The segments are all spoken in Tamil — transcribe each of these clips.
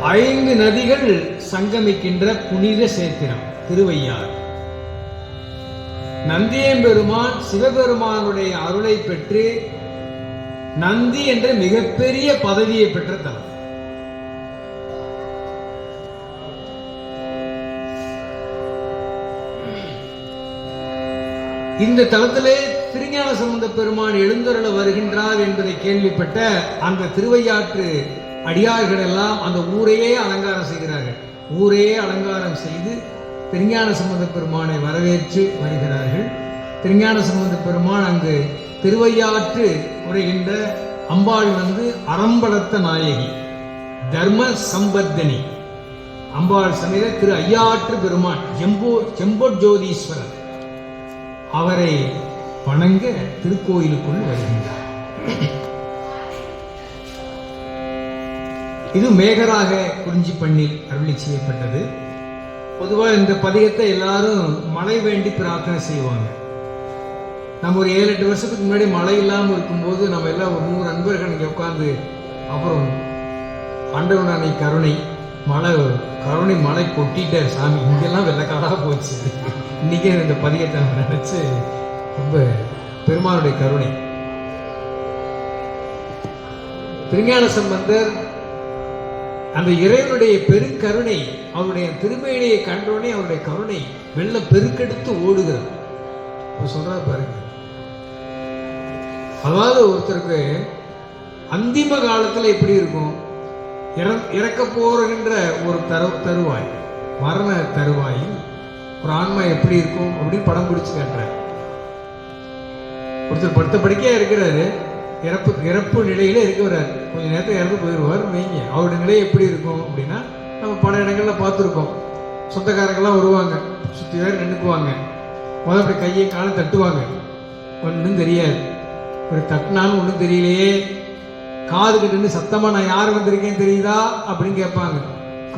ஐந்து நதிகள் சங்கமிக்கின்ற புனித சேத்திரம் திருவையாறு. நந்தியம்பெருமான் சிவபெருமானுடைய அருளை பெற்று நந்தி என்ற மிகப்பெரிய பதவியை பெற்ற தலம். இந்த தளத்திலே திருஞான சம்பந்த பெருமான் எழுந்தருள வருகின்றார் என்பதை கேள்விப்பட்ட அந்த திருவையாற்று அடியார்கள் எல்லாம் அந்த ஊரையே அலங்காரம் செய்கிறார்கள். ஊரையே அலங்காரம் செய்து திருஞான சம்பந்த பெருமானை வரவேற்று வருகிறார்கள். திருஞான சம்பந்த பெருமான் அங்கு திருவையாற்று உரைகின்ற அம்பாள் வந்து அறம்படத்த நாயகி தர்ம சம்பர்தனி அம்பாள் சமேத திரு ஐயாற்று பெருமான் ஜெம்போ ஜோதீஸ்வரர் அவரை வணங்க திருக்கோயிலுக்குள் வருகின்றார். இது மேகராக குறிஞ்சி பண்ணில் அருளி செய்யப்பட்டது. பொதுவாக இந்த பதிகத்தை எல்லாரும் மழை வேண்டி பிரார்த்தனை செய்வாங்க. நம்ம ஒரு ஏழு எட்டு வருஷத்துக்கு முன்னாடி மழை இல்லாமல் இருக்கும்போது நம்ம எல்லாம் ஒரு நூறு நண்பர்கள் இங்கே உட்காந்து அப்புறம் ஆண்டவனானை கருணை மழை கருணை மழை கொட்டிட்டார் சாமி இங்கெல்லாம் வெள்ளக்காடாக போச்சு. இன்னைக்கே இந்த பதிகத்தை நம்ம நினச்சி ரொம்ப பெருமானுடைய கருணை. திருஞான சம்பந்தர் அந்த இறைவனுடைய பெருங்கருணை அவருடைய திருமேனியை கண்டோடனே அவருடைய கருணை வெள்ளம் பெருக்கெடுத்து ஓடுகிறது. சொல்றாரு பாருங்க. அதாவது ஒருத்தருக்கு அந்திம காலத்துல எப்படி இருக்கும்? இறக்க போகின்ற ஒரு தரு தருவாய் மரண தருவாயில் ஒரு ஆன்மா எப்படி இருக்கும்? அப்படின்னு படம் பிடிச்சு காட்டுறாரு ஒருத்தர் படுத்த படிக்கையாக இருக்கிறாரு. இறப்பு இறப்பு நிலையில இருக்கிறாரு. கொஞ்ச நேரத்தில் இறந்து போயிடுவார். வைங்க அவருடைய நிலை எப்படி இருக்கும் அப்படின்னா நம்ம பல இடங்கள்ல பார்த்துருக்கோம். சொந்தக்காரங்கெல்லாம் வருவாங்க. சுற்றி வேறு நின்றுக்குவாங்க முதல்ல அப்படி கையை காலம் தட்டுவாங்க. ஒன்றும் தெரியாது. ஒரு தட்டினாலும் ஒன்றும் தெரியலையே. காது கிட்ட சத்தமாக நான் யார் வந்திருக்கேன் தெரியுதா? அப்படின்னு கேட்பாங்க.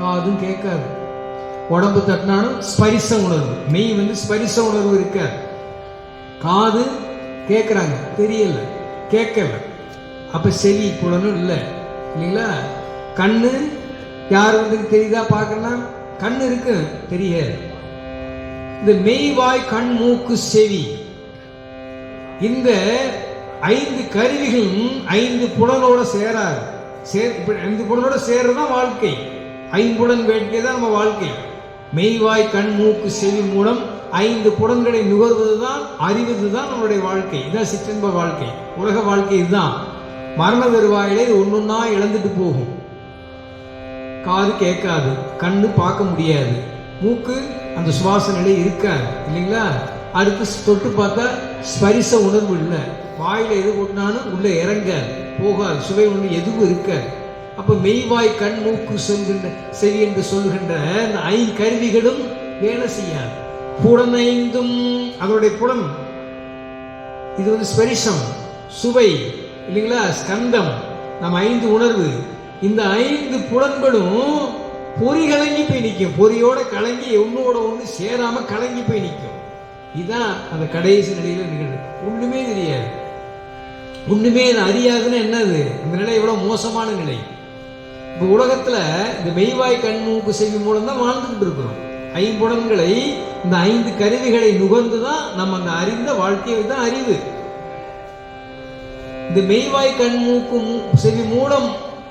காதும் கேட்காது. உடம்பு தட்டினாலும் ஸ்பரிச உணர்வு. மெய் வந்து ஸ்பரிச உணர்வு இருக்காது. காது கேட்குறாங்க தெரியல. கேட்கல அப்போ செவி புலனும் இல்லை. இல்லைங்களா? கண்ணு யார் வந்து தெரியுதா பார்க்கலாம் கண் இருக்கு. தெரியாது. இந்த மெய்வாய் கண் மூக்கு செவி. இந்த ஐந்து கருவிகளும் ஐந்து புலனோட சேராது. சேர் இப்படி ஐந்து புலனோட சேர்றதான் வாழ்க்கை. ஐம்புடன் வேட்கை தான் நம்ம வாழ்க்கை. மெய்வாய் கண் மூக்கு செவி மூலம் ஐந்து புலன்களை அறிவது தான் நம்மளுடைய வாழ்க்கை. இதான் சிற்றின்ப வாழ்க்கை. உலக வாழ்க்கை இதுதான். மரண வருவாயிலே இது ஒன்னொன்னா இழந்துட்டு போகும். காது கேட்காது. கண்ணு பார்க்க முடியாது. மூக்கு அந்த சுவாச நிலை இருக்காது. இல்லைங்களா? அடுத்து தொட்டு பார்த்தா ஸ்பரிச உணர்வு இல்லை. வாயில எது கொட்டினாலும் உள்ள இறங்காது. போகாது. சுவை ஒன்று எதுவும் இருக்காது. அப்ப மெய்வாய் கண் மூக்கு சொல்கின்ற செவி என்று சொல்கின்ற அந்த கருவிகளும் வேலை செய்யாது. புலனைந்தும் அதனுடைய புலம் இது வந்து ஸ்பரிசம் சுவை இல்லைங்களா? ஸ்கந்தம். நம்ம ஐந்து உணர்வு. இந்த ஐந்து புலன்களும் பொறி கலங்கி போய் நிற்கும். பொறியோட கலங்கி ஒன்னோட ஒன்று சேராம கலங்கி போய் நிற்கும். இதுதான் அந்த கடைசி நிலையில நிகழ்வு. ஒண்ணுமே தெரியாது. ஒண்ணுமே அது அறியாதுன்னா என்னது? இந்த நிலை எவ்வளவு மோசமான நிலை. இப்போ உலகத்துல இந்த மெய்வாய் கண் மூக்கு செவி மூலம் தான் வாழ்ந்துகிட்டு இருக்கிறோம். ஐம்புலன்களை இந்த ஐந்து கருவிகளை நுகர்ந்துதான் நம்ம அந்த அறிந்த வாழ்க்கையை தான் அறிவு. இந்த மெய்வாய் கண் மூக்கு செவி மூலம்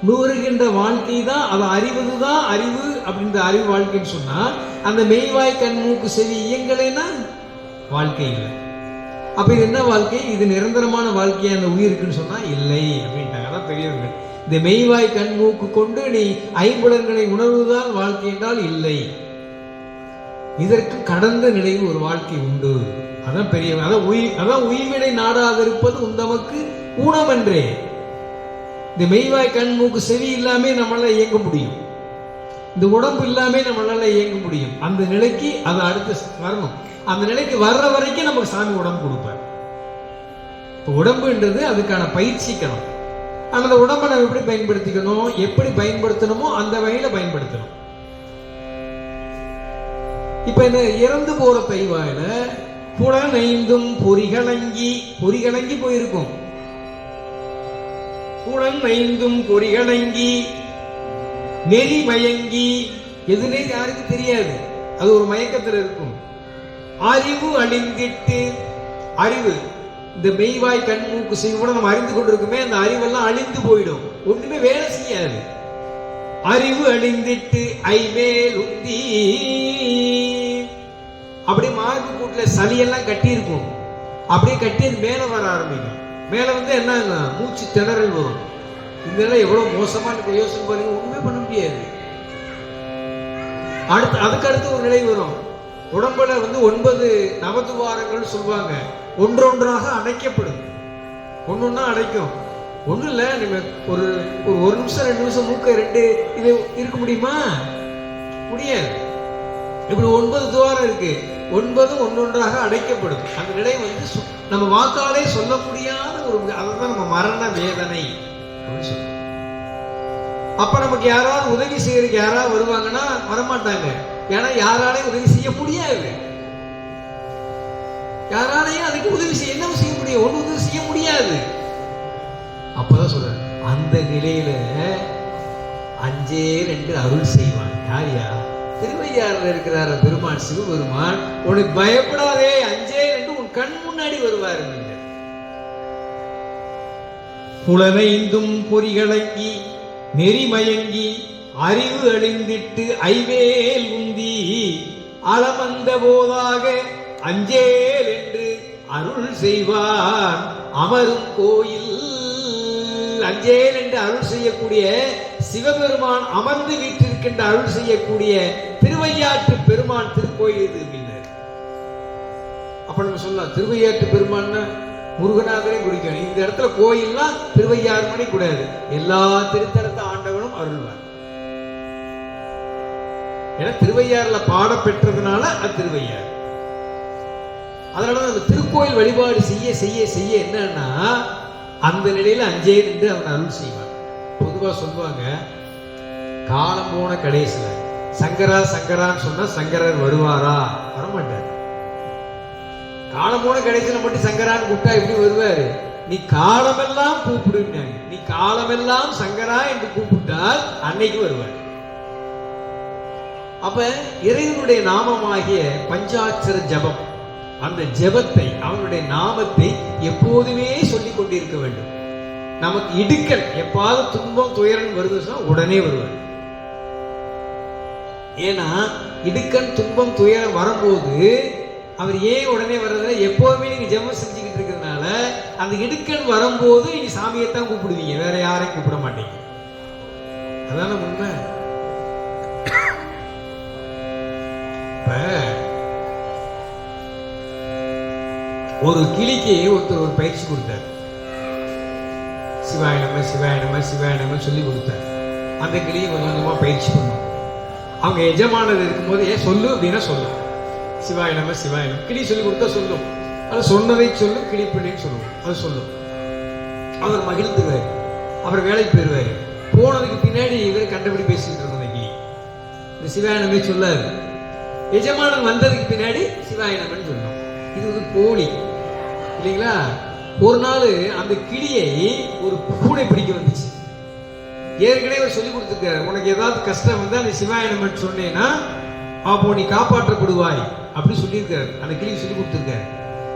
நுகர்கின்ற வாழ்க்கை தான் அதை அறிவது தான் அறிவு அப்படின்ற அறிவு வாழ்க்கைன்னு சொன்னா அந்த மெய்வாய் கண் மூக்கு செவி இயங்கலைன்னா வாழ்க்கை இல்லை. அப்ப இது என்ன வாழ்க்கை? இது நிரந்தரமான வாழ்க்கையா அந்த உயிருக்குன்னு சொன்னா இல்லை அப்படின்ட்டாங்க. அதான் பெரியவர்கள். இந்த மெய்வாய் கண் மூக்கு கொண்டு நீ ஐம்புலன்களை உணர்வுதான் வாழ்க்கை என்றால் இல்லை. இதற்கு கடந்த நிலையில் ஒரு வாழ்க்கை உண்டு. அதான் பெரிய அதான் உயிர் அதான் உயிர்வினை நாடாதிருப்பது உந்தமக்கு ஊனமன்றே. இந்த மெய்வாய் கண் மூக்கு செவி இல்லாமே நம்மளால இயங்க முடியும். இந்த உடம்பு இல்லாமே நம்மளால இயங்க முடியும். அந்த நிலைக்கு அது அடுத்து வரணும் அந்த நிலைக்கு வர்ற வரைக்கும் நமக்கு சாமி உடம்பு கொடுப்பார். இப்போ உடம்புன்றது அதுக்கான பயிற்சிக்கணும் அந்த உடம்பை நம்ம எப்படி பயன்படுத்திக்கணும்? எப்படி பயன்படுத்தணுமோ அந்த வகையில் பயன்படுத்தணும். இப்ப என்ன இறந்து போற பெய்வாயில புலனைந்தும் பொறிகளங்கி பொறிகளங்கி போயிருக்கும். குணம் ஐந்தும் பொறிகளங்கி நெறி மயங்கி எதுனே யாருக்கு தெரியாது. அது ஒரு மயக்கத்துல இருக்கும். அறிவு அழிந்திட்டு அறிவு இந்த மெய்வாய் கண் மூக்கு செய்வோட நம்ம அறிந்து கொண்டிருக்குமே அந்த அறிவெல்லாம் அழிந்து போயிடும். ஒண்ணுமே வேலை செய்யாது. அறிவு அழிந்திட்டு ஐமேல் உந்தி. அப்படியே மார்பு கூட்டில் சளியெல்லாம் கட்டியிருக்கும். அப்படியே கட்டி அது மேலே வர ஆரம்பிக்கும். மேலே வந்து என்ன மூச்சு திணறல் வரும். இதெல்லாம் எவ்வளோ மோசமான யோசனை பாருங்க ஒன்றுமே பண்ண முடியாது. அடுத்து அதுக்கடுத்து ஒரு நிலை வரும். உடம்புல வந்து ஒன்பது நவதுவாரங்கள் சொல்லுவாங்க. ஒன்றொன்றாக அடைக்கப்படும் ஒன்று ஒன்றா அடைக்கும் ஒண்ணும் இல்ல நீங்க ஒரு ஒரு ஒரு நிமிஷம் ரெண்டு நிமிஷம் மூக்க ரெண்டு இது இருக்க முடியுமா? முடியாது. இப்படி ஒன்பது துவாரம் இருக்கு. ஒன்பது ஒன்றொன்றாக அடைக்கப்படும். அந்த நிலை வந்து நம்ம வாக்காலே சொல்ல முடியாத ஒரு அதுதான் நம்ம மரண வேதனை. அப்படின்னு அப்ப நமக்கு யாராவது உதவி செய்யறதுக்கு யாராவது வருவாங்கன்னா வரமாட்டாங்க. ஏன்னா யாராலையும் உதவி செய்ய முடியாது. யாராலையும் அதுக்கு உதவி செய்ய என்ன செய்ய முடியும்? ஒண்ணு உதவி செய்ய முடியாது. அப்பதான் சொல்றேன் அந்த நிலையில அஞ்சே ரெண்டு அருள் செய்வான். யார் யா திருவையாறுல இருக்கிறார பெருமான் சிவபெருமான். உனக்கு பயப்படாதே அஞ்சே ரெண்டு உன் கண் முன்னாடி வருவாரு புலனைந்தும் பொறிகளங்கி நெறிமயங்கி அறிவு அழிந்திட்டு ஐவேல் உந்தி அளமந்த போதாக அஞ்சேல் என்று அருள் செய்வார். அமரும் கோயில் அஞ்சேல் என்று அருள் செய்யக்கூடிய சிவபெருமான் அமர்ந்து வீற்றிருக்கின்ற அருள் செய்யக்கூடிய திருவையாற்று பெருமான் திருக்கோயில் இது அப்ப நம்ம சொல்லலாம் திருவையாற்று பெருமான்னா முருகனாகவே குடிக்கணும். இந்த இடத்துல கோயில்னா திருவையாறு மணி கூடாது. எல்லா திருத்தலத்த ஆண்டவனும் அருள்வார். ஏன்னா திருவையாறுல பாட பெற்றதுனால அது திருவையாறு. அதனால அந்த திருக்கோயில் வழிபாடு செய்ய செய்ய செய்ய என்னன்னா அந்த நிலையில அஞ்சே நின்று அவன் அருள் செய்வான் பொதுவா சொல்லுவாங்க காலம் போன கடைசியில் சங்கரா சங்கரான்னு சொன்னா சங்கரர் வருவாரா? வரமாட்டார். காலம் போன கடைசியில மட்டும் சங்கரான்னு கூப்பிட்டா எப்படி வருவாரு? நீ காலமெல்லாம் கூப்பிடுனாங்க நீ காலமெல்லாம் சங்கரா என்று கூப்பிட்டால் அன்னைக்கு வருவார். அப்ப இறைவனுடைய நாமமாகிய பஞ்சாட்சர ஜபம் அந்த ஜெபத்தை அவனுடைய நாமத்தை எப்போதுமே சொல்லிக் கொண்டிருக்க வேண்டும். நமக்கு இடுக்கல் எப்பாவது துன்பம் துயரம் வருதுன்னா உடனே வருவார். ஏன்னா இடுக்கன் துன்பம் துயரம் வரும்போது அவர் ஏன் உடனே வர்றதுல எப்போதுமே நீங்க ஜெபம் செஞ்சுக்கிட்டு இருக்கிறதுனால அந்த இடுக்கன் வரும்போது நீங்க சாமியைத்தான் கூப்பிடுவீங்க. வேற யாரையும் கூப்பிட மாட்டீங்க. அதான உண்மை? இப்ப ஒரு கிளிக்கு ஒருத்தர் ஒரு பயிற்சி கொடுத்தார். சிவாய நம சிவாய நம சிவாய சொல்லி கொடுத்தார். அந்த கிளியை கொஞ்சம் கொஞ்சமா பயிற்சி பண்ணும். அவங்க எஜமானர் இருக்கும்போது ஏன் சொல்லு அப்படின்னா சொல்லும் சிவாய நம சிவாய கிளி சொல்லி கொடுத்தா சொல்லும். அது சொன்னதை சொல்லும் கிளி பிள்ளைன்னு சொல்லுவோம். அது சொல்லும். அவர் மகிழ்ந்துவார் அவர் வேலைக்கு போயிடுவார். போனதுக்கு பின்னாடி இவர் கண்டபடி பேசிட்டு இருக்கோம் அந்த கிளி. இந்த சிவாயணமே சொல்லாரு. எஜமானம் வந்ததுக்கு பின்னாடி சிவாயணம்னு சொன்னோம். இது வந்து போலி. இல்லைங்களா? ஒரு நாள் அந்த கிளியை ஒரு பூனை பிடிக்க வந்துச்சு. ஏற்கனவே அவர் சொல்லி கொடுத்துருக்காரு உனக்கு ஏதாவது கஷ்டம் வந்தால் நீ சிவாயனமன் சொன்னேன்னா அப்போ நீ காப்பாற்றப்படுவாய். அப்படின்னு சொல்லியிருக்காரு. அந்த கிளி சொல்லி கொடுத்துருக்காரு.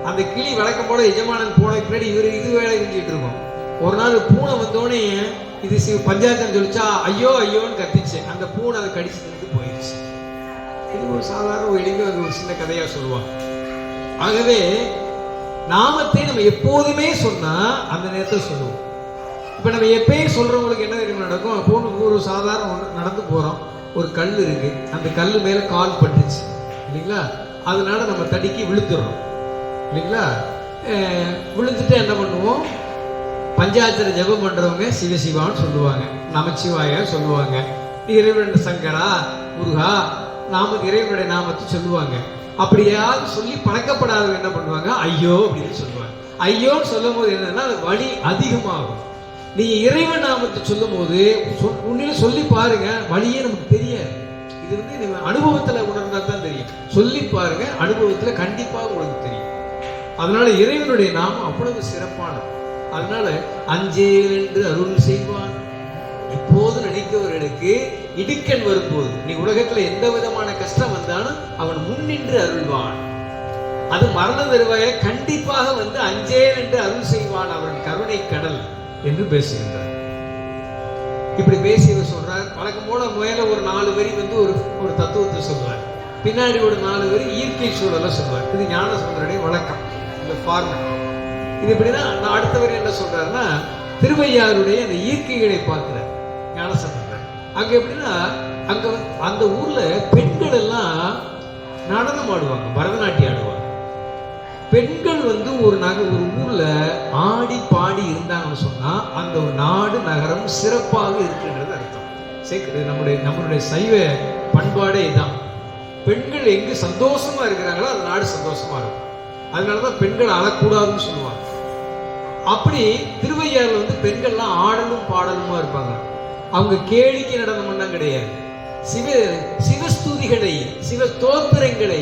அந்த கிளி வழக்கம் போல எஜமானன் போன பின்னாடி இவர் இது வேலை செஞ்சுட்டு இருக்கோம். ஒரு நாள் பூனை வந்தோடனே இது சிவ பஞ்சாயத்து சொல்லிச்சா ஐயோ ஐயோன்னு கத்திச்சு. அந்த பூனை அதை கடிச்சு தின்னுட்டு போயிடுச்சு இது ஒரு சாதாரண ஒரு எளிமையாக ஒரு சின்ன கதையாக சொல்லுவாங்க. ஆகவே நாமத்தை நம்ம எப்போதுமே சொன்னா அந்த நேரத்தை சொல்லுவோம். இப்ப நம்ம எப்பயும் சொல்றவங்களுக்கு என்ன தெரியுமா நடக்கும்? போன ஒரு சாதாரண ஒன்று நடந்து போறோம். ஒரு கல் இருக்கு. அந்த கல் மேல கால் பட்டுச்சு. இல்லைங்களா? அதனால நம்ம தடுக்கி விழுத்துறோம் இல்லைங்களா? விழுந்துட்டு என்ன பண்ணுவோம்? பஞ்சாயத்தில் ஜெபம் பண்றவங்க சிவசிவான்னு சொல்லுவாங்க. நமச்சிவாய சொல்லுவாங்க. இறைவன் சங்கரா முருகா நாம இறைவனுடைய நாமத்தை சொல்லுவாங்க. அப்படியாவது சொல்லி பழக்கப்படாதவங்க என்ன பண்ணுவாங்க? ஐயோ அப்படின்னு சொல்லுவாங்க. ஐயோன்னு சொல்லும் போது என்னன்னா அது வலி அதிகமாகும். நீங்க இறைவன் நாமத்தை சொல்லும் போது சொ- சொல்லி பாருங்க வழியே நமக்கு தெரியாது. இது வந்து நீங்க அனுபவத்துல உணர்ந்தா தான் தெரியும். சொல்லி பாருங்க அனுபவத்துல கண்டிப்பாக உங்களுக்கு தெரியும். அதனால இறைவனுடைய நாமம் அவ்வளவு சிறப்பானது. அதனால அஞ்சே என்று அருள் செய்வான். இப்போது நினைக்கிறவர்களுக்கு இடுக்கன் வரும்போது நீ உலகத்துல எந்த விதமான கஷ்டம் வந்தாலும் அவன் முன்னின்று அருள்வான். அது மரண தருவாயில கண்டிப்பாக வந்து அஞ்சேல் என்று அருள் செய்வான் அவன் கருணை கடல் என்று பேசுகின்றார். இப்படி பேசியவர் சொல்றார் வழக்கம் போல மேல ஒரு நாலு வரி வந்து ஒரு ஒரு தத்துவத்தை சொல்வார் பின்னாடி ஒரு நாலு வரி இயற்கை சூழலை சொல்வார் இது ஞான சுந்தரனுடைய வழக்கம் இந்த ஃபார்மட் இது இப்படிதான் நான் அடுத்த வரி என்ன சொல்றாருன்னா திருவையாருடைய அந்த இயற்கைகளை பார்க்கிறார். ஞானசம்பந்தர் அங்க எப்படின்னா அங்க அந்த ஊர்ல பெண்கள் எல்லாம் நடனம் ஆடுவாங்க பரதநாட்டியம் ஆடுவாங்க. பெண்கள் வந்து ஒரு நக ஒரு ஊர்ல ஆடி பாடி இருந்தாங்கன்னு சொன்னா அந்த ஒரு நாடு நகரம் சிறப்பாக இருக்குன்றது அர்த்தம். சேர்க்குறது நம்முடைய நம்மளுடைய சைவ பண்பாடே தான் பெண்கள் எங்கே சந்தோஷமா இருக்கிறாங்களோ அந்த நாடு சந்தோஷமா இருக்கும். அதனாலதான் பெண்கள் அழக்கூடாதுன்னு சொல்லுவாங்க. அப்படி திருவையாறுல வந்து பெண்கள்லாம் ஆடலும் பாடலுமா இருப்பாங்க. அவங்க கேளிக்கை நடனம் பண்ணால் கிடையாது. சிவ சிவஸ்துதிகளை சிவ தோத்திரங்களை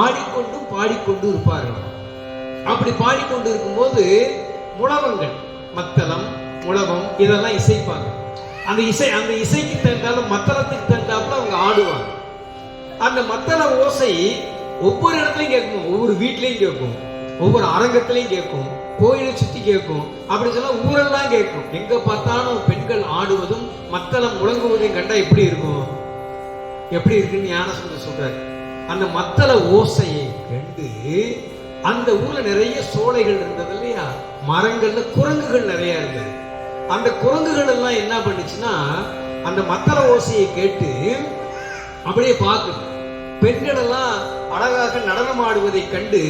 ஆடிக்கொண்டும் பாடிக்கொண்டு இருப்பார்கள். அப்படி பாடிக்கொண்டு இருக்கும்போது முழவங்கள் மத்தளம் முழவம் இதெல்லாம் இசைப்பாங்க. அந்த இசை அந்த இசைக்கு தகுந்தாலும் மத்தளத்துக்கு தகுந்தாப்புல அவங்க ஆடுவாங்க. அந்த மத்தள ஓசை ஒவ்வொரு இடத்துலையும் கேட்கும் ஒவ்வொரு வீட்லையும் கேட்கும் ஒவ்வொரு அரங்கத்திலையும் கேட்கும். கோயிலை சுத்தி கேட்கும். அப்படி சொன்னா ஊரெல்லாம் கேட்கும். எங்க பார்த்தாலும் பெண்கள் ஆடுவதும் மத்தளம் முழங்குவதையும் கண்டா எப்படி இருக்கும்? எப்படி இருக்குன்னு ஞானசுந்தர் சொல்றாரு. அந்த மத்தள ஓசையை கண்டு அந்த ஊர்ல நிறைய சோலைகள் இருந்தது இல்லையா? மரங்கள்ல குரங்குகள் நிறைய இருந்தது. அந்த குரங்குகள் எல்லாம் என்ன பண்ணுச்சுன்னா அந்த மத்தள ஓசையை கேட்டு அப்படியே பார்க்குது. பெண்கள் எல்லாம் அழகாக நடனம் ஆடுவதை கண்டு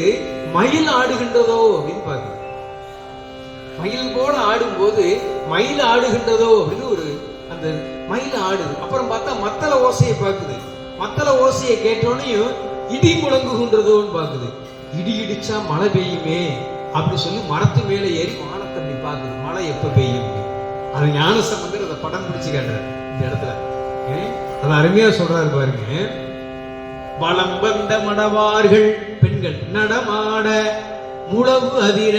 மயில் ஆடுகின்றதோ அப்படின்னு பார்க்குது. மயில் போல ஆடும்போது மயில் ஆடுகின்றதோ அப்படின்னு ஒரு அந்த மயில் ஆடுது அப்புறம் பார்த்தா மத்தள ஓசையை பார்க்குது. மத்தள ஓசையை கேட்டோடனையும் இடி முழங்குகின்றதோன்னு பார்க்குது. இடி இடிச்சா மழை பெய்யுமே அப்படி சொல்லி மரத்து மேலே ஏறி வானத்தை அப்படி பார்க்குது. மழை எப்ப பெய்யும்? அது ஞான சம்பந்தர் அதை படம் பிடிச்சு காட்டுறாரு இந்த இடத்துல. அது அருமையா சொல்றாரு பாருங்க. வளம் வந்த மடவார்கள் பெண்கள் நடமாட முழவு அதிர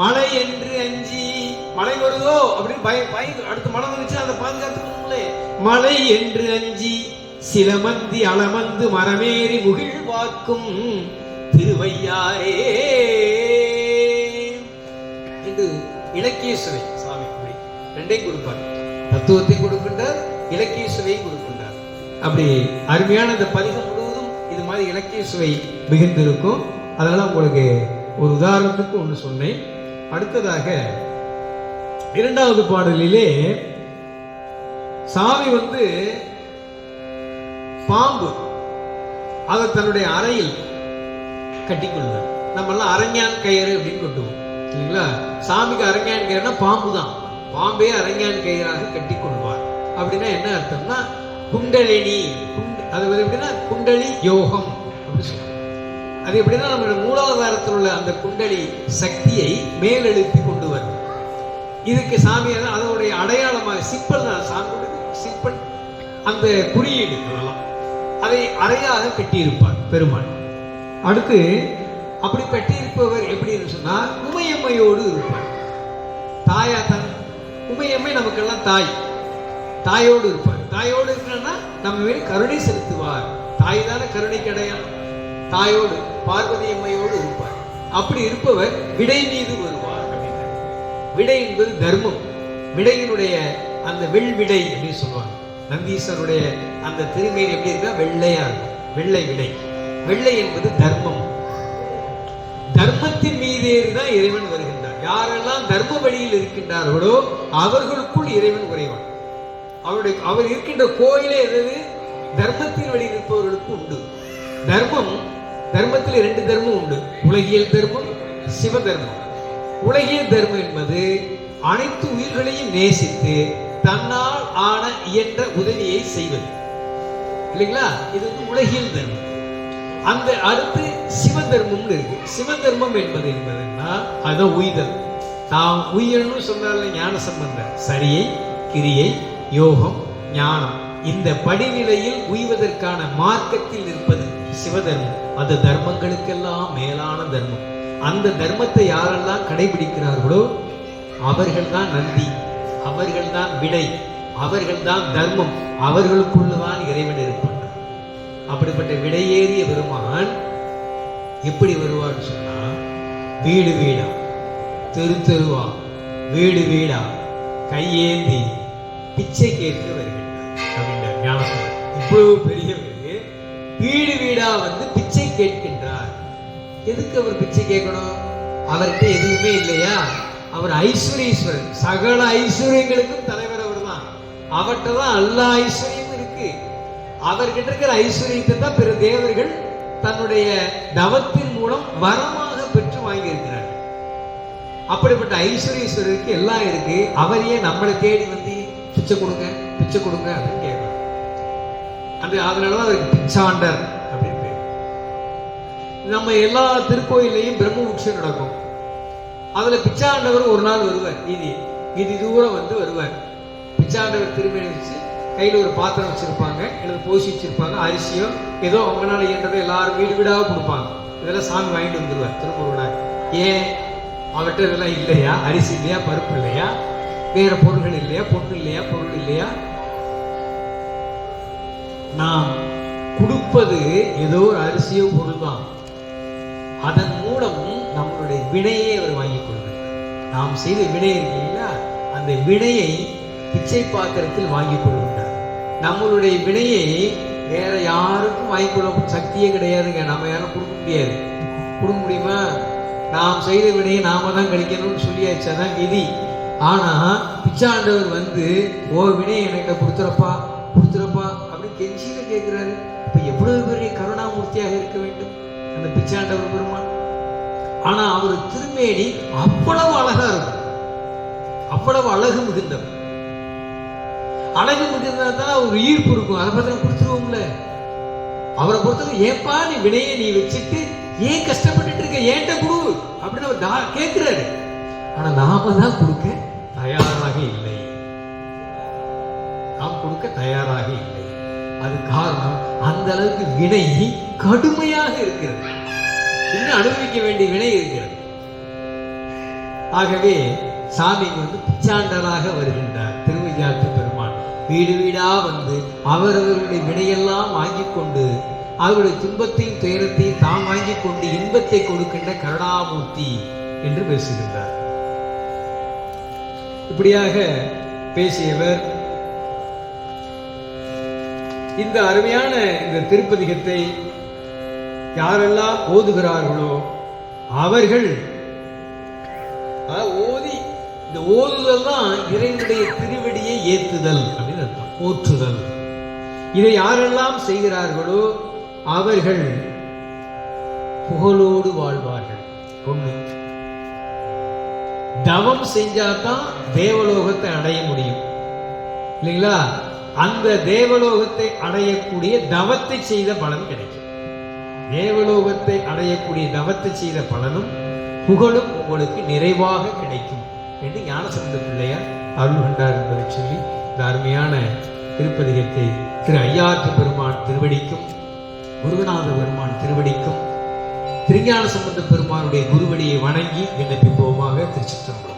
மழை என்று அஞ்சி. மழை வருதோ? அப்படின்னு பய பய அடுத்து மழை வந்துச்சு அதை பாதுகாத்துக்கணும்லே. மழை என்று அஞ்சி. சிலமந்தி அளமந்து மரமேறி முகிழ்வாக்கும் திருவையாரே என்று இலக்கிய சுவை சாமி அப்படி ரெண்டையும் கொடுப்பார். தத்துவத்தை கொடுக்கின்றார் இலக்கிய சுவையும் கொடுக்கின்றார். அப்படி அருமையான இந்த பதிகம் முழுவதும் இது மாதிரி இலக்கிய சுவை மிகுந்திருக்கும். அதனால உங்களுக்கு ஒரு உதாரணத்துக்கு ஒன்று சொன்னேன். அடுத்ததாக இரண்டாவது பாடலிலே சாமி வந்து பாம்பு அதை தன்னுடைய அறையில் கட்டிக்கொள்வார். நம்ம எல்லாம் அரஞ்சான் கயிறு அப்படின்னு கொட்டுவோம். சரிங்களா? சாமிக்கு அரங்கான் கயிறுனா பாம்பு தான் பாம்பே அரங்கான் கயிறாக கட்டி கொள்வார் அப்படின்னா என்ன அர்த்தம்னா குண்டலினி குண்ட- அது வந்து எப்படின்னா குண்டலி யோகம் அப்படின்னு சொல்லுவாங்க. அது எப்படின்னா நம்மளுடைய மூலாதாரத்தில் உள்ள அந்த குண்டலி சக்தியை மேலெழுப்பி கொண்டு வரும். இதுக்கு சாமி அதனுடைய அடையாளமாக சிப்பல் தான் சாமியோட சிப்பல் அந்த குறியீடு அதெல்லாம். அதை அறையாக கட்டியிருப்பார் பெருமாள். அடுத்து அப்படி கட்டியிருப்பவர் எப்படின்னு சொன்னா உமையம்மையோடு இருப்பார். தாயா தன் உமையம்மை நமக்கெல்லாம் தாய். தாயோடு இருப்பார். தாயோடு இருக்கிறன்னா நம்ம மேல் கருணை செலுத்துவார். தாய் தானே கருணைக்கு அடையாளம் தாயோடு பார்வதி அம்மையோடு இருப்பார். அப்படி இருப்பவர் விடை மீது வருவார் விடை என்பது தர்மம். விடையினுடைய அந்த வெள்விடை அப்படின்னு சொல்லுவாங்க. நந்தீஸ்வருடைய அந்த திருமேனி எப்படி இருக்கா வெள்ளையா இருக்கும். வெள்ளை விடை. வெள்ளை என்பது தர்மம். தர்மத்தின் மீதேறி தான் இறைவன் வருகின்றார். யாரெல்லாம் தர்ம வழியில் இருக்கின்றார்களோ அவர்களுக்குள் இறைவன் உறைவான். அவருடைய அவர் இருக்கின்ற கோயிலே எது? தர்மத்தின் வழியில் இருப்பவர்களுக்கு உண்டு. தர்மம் தர்மத்தில் இரண்டு தர்மம் உண்டு. உலகியல் தர்மம் சிவ தர்மம் உலகியல் தர்மம் என்பது அனைத்து உயிர்களையும் நேசித்து தன்னால் ஆன இயன்ற உதவியை செய்வது. இல்லைங்களா? இது வந்து உலகியல் தர்மம். அந்த அடுத்து சிவ தர்மம்னு இருக்கு. சிவ தர்மம் என்பது என்பதுன்னா அதான் உய்தல். தாம் உயிரணும் சொன்னால ஞான சம்பந்தம் சரியை கிரியை யோகம் ஞானம். இந்த படிநிலையில் உய்வதற்கான மார்க்கத்தில் இருப்பது சிவதர்மம். அது தர்மங்களுக்கெல்லாம் மேலான தர்மம். அந்த தர்மத்தை யாரெல்லாம் கடைபிடிக்கிறார்களோ அவர்கள்தான் நந்தி அவர்கள்தான் விடை அவர்கள்தான் தர்மம் அவர்களுக்குள்ளதான் இறைவன் இருப்பான். அப்படிப்பட்ட விடையேறிய பெருமான் எப்படி வருவார்னு சொன்னா வீடு வீடா தெரு தெருவா வீடு வீடா கையேந்தி பிச்சை கேட்டு வருகின்றார் அப்படின்றார் ஞானசம்பந்தர் இவ்வளவு பெரியவர் வீடு வீடா வந்து பிச்சை கேட்கின்றார். எதுக்கு அவர் பிச்சை கேட்கணும்? அவர்கிட்ட எதுவுமே இல்லையா? அவர் ஐஸ்வரீஸ்வரன். சகல ஐஸ்வர்யங்களுக்கும் தலைவர் அவர் தான் அவர்கிட்ட தான் எல்லா ஐஸ்வர்யமும் இருக்கு. அவர்கிட்ட இருக்கிற ஐஸ்வர்யத்தை தான் பிற தேவர்கள் தன்னுடைய தவத்தின் மூலம் வரமாக பெற்று வாங்கியிருக்கிறார். அப்படிப்பட்ட ஐஸ்வரீஸ்வரருக்கு எல்லாம் இருக்கு. அவர் ஏன் நம்மளை தேடி வந்து பிச்சை கொடுங்க பிச்சை கொடுங்க அப்படின்னு கேட்கணும் அது அதனாலதான் அவருக்கு பிச்சாண்டர். நம்ம எல்லா திருக்கோயிலையும் பிரம்ம உற்சவம் நடக்கும். அதுல பிச்சாண்டவர் ஒரு நாள் வருவார் நீதி வீதி தூரம் வந்து வருவார். பிச்சாண்டவர் திரும்பி வச்சு கையில ஒரு பாத்திரம் வச்சிருப்பாங்க இல்லது போசி வச்சிருப்பாங்க அரிசியோ ஏதோ அவங்களால இயன்றதை எல்லாரும் வீடு வீடாக கொடுப்பாங்க. இதெல்லாம் சாமி வாங்கிட்டு வந்துருவார் திருமுருகனார் ஏன்? அவர்கிட்ட இதெல்லாம் இல்லையா? அரிசி இல்லையா? பருப்பு இல்லையா? வேற பொருள்கள் இல்லையா? பொண்ணு இல்லையா? பொருள் இல்லையா? நாம் கொடுப்பது ஏதோ ஒரு அரிசியோ பொருள் தான் அதன் மூலம் நம்மளுடைய வினையை அவர் வாங்கிக் கொள்கிறார் நாம் செய்த வினை இருக்கீங்களா அந்த வினையை பிச்சை பாத்திரத்தில் வாங்கிக் கொள்கின்றார். நம்மளுடைய வினையை வேற யாருக்கும் வாங்கிக் கொள்ள சக்தியே கிடையாதுங்க. நம்ம யாரும் கொடுக்க முடியாது. கொடுக்க முடியுமா? நாம் செய்த வினையை நாம தான் கழிக்கணும்னு சொல்லியாச்சு? அதான் விதி. ஆனா பிச்சாண்டவர் வந்து ஓ வினையை என்கிட்ட கொடுத்துறப்பா கொடுத்துறப்பா அப்படின்னு கெஞ்சியில கேட்கிறாரு இப்ப எவ்வளவு பெரிய கருணாமூர்த்தியாக இருக்க வேண்டும்? அந்த பிச்சாண்டவர் பெருமான். ஆனா அவர் திருமேனி அவ்வளவு அழகா இருக்கும். அவ்வளவு அழகு மிகுந்தவர். அழகு மிகுந்தா தான் ஒரு ஈர்ப்பு இருக்கும். அதை பத்தி கொடுத்துருவோம்ல. அவரை பொறுத்தவரை ஏப்பா நீ வினையை நீ வச்சுட்டு ஏன் கஷ்டப்பட்டுட்டு இருக்க? ஏன்ட்ட குரு அப்படின்னு அவர் கேட்கிறாரு. ஆனா நாம தான் கொடுக்க தயாராக இல்லை. நாம் கொடுக்க தயாராக இல்லை. அது காரணம் அந்த அளவுக்கு வினை கடுமையாக இருக்கிறது. இன்னும் அனுபவிக்க வேண்டிய வினை இருக்கிறது? ஆகவே சாமி வந்து பிச்சாண்டராக வருகின்றார். திருவிஜாத்து பெருமான். வீடு வீடா வந்து அவரவர்களுடைய வினையெல்லாம் வாங்கி கொண்டு அவருடைய துன்பத்தையும் துயரத்தையும் தாம் வாங்கி கொண்டு இன்பத்தை கொடுக்கின்ற கருணாமூர்த்தி என்று பேசுகின்றார். இப்படியாக பேசியவர் இந்த அருமையான இந்த திருப்பதிகத்தை யாரெல்லாம் ஓதுகிறார்களோ அவர்கள் ஓதி இந்த ஓதுதல் தான் இறைவனுடைய திருவடியை ஏத்துதல் அப்படின்னு அர்த்தம். போற்றுதல். இதை யாரெல்லாம் செய்கிறார்களோ அவர்கள் புகழோடு வாழ்வார்கள். ஒண்ணு. தவம் செஞ்சாதான் தேவலோகத்தை அடைய முடியும். இல்லைங்களா? அந்த தேவலோகத்தை அடையக்கூடிய தவத்தை செய்த பலன் கிடைக்கும். தேவலோகத்தை அடையக்கூடிய தவத்தை செய்த பலனும் புகழும் உங்களுக்கு நிறைவாக கிடைக்கும் என்று ஞானசந்த பிள்ளையார் அருள் கண்டார் என்பதை சொல்லி இந்த அருமையான திருப்பதிகத்தை திரு ஐயாற்று பெருமான் திருவடிக்கும் குருநாத பெருமான் திருவடிக்கும் திருஞான சம்பந்த பெருமானுடைய குருவடியை வணங்கி விண்ணப்பிப்போமாக திருச்சிற்றம்பலம்.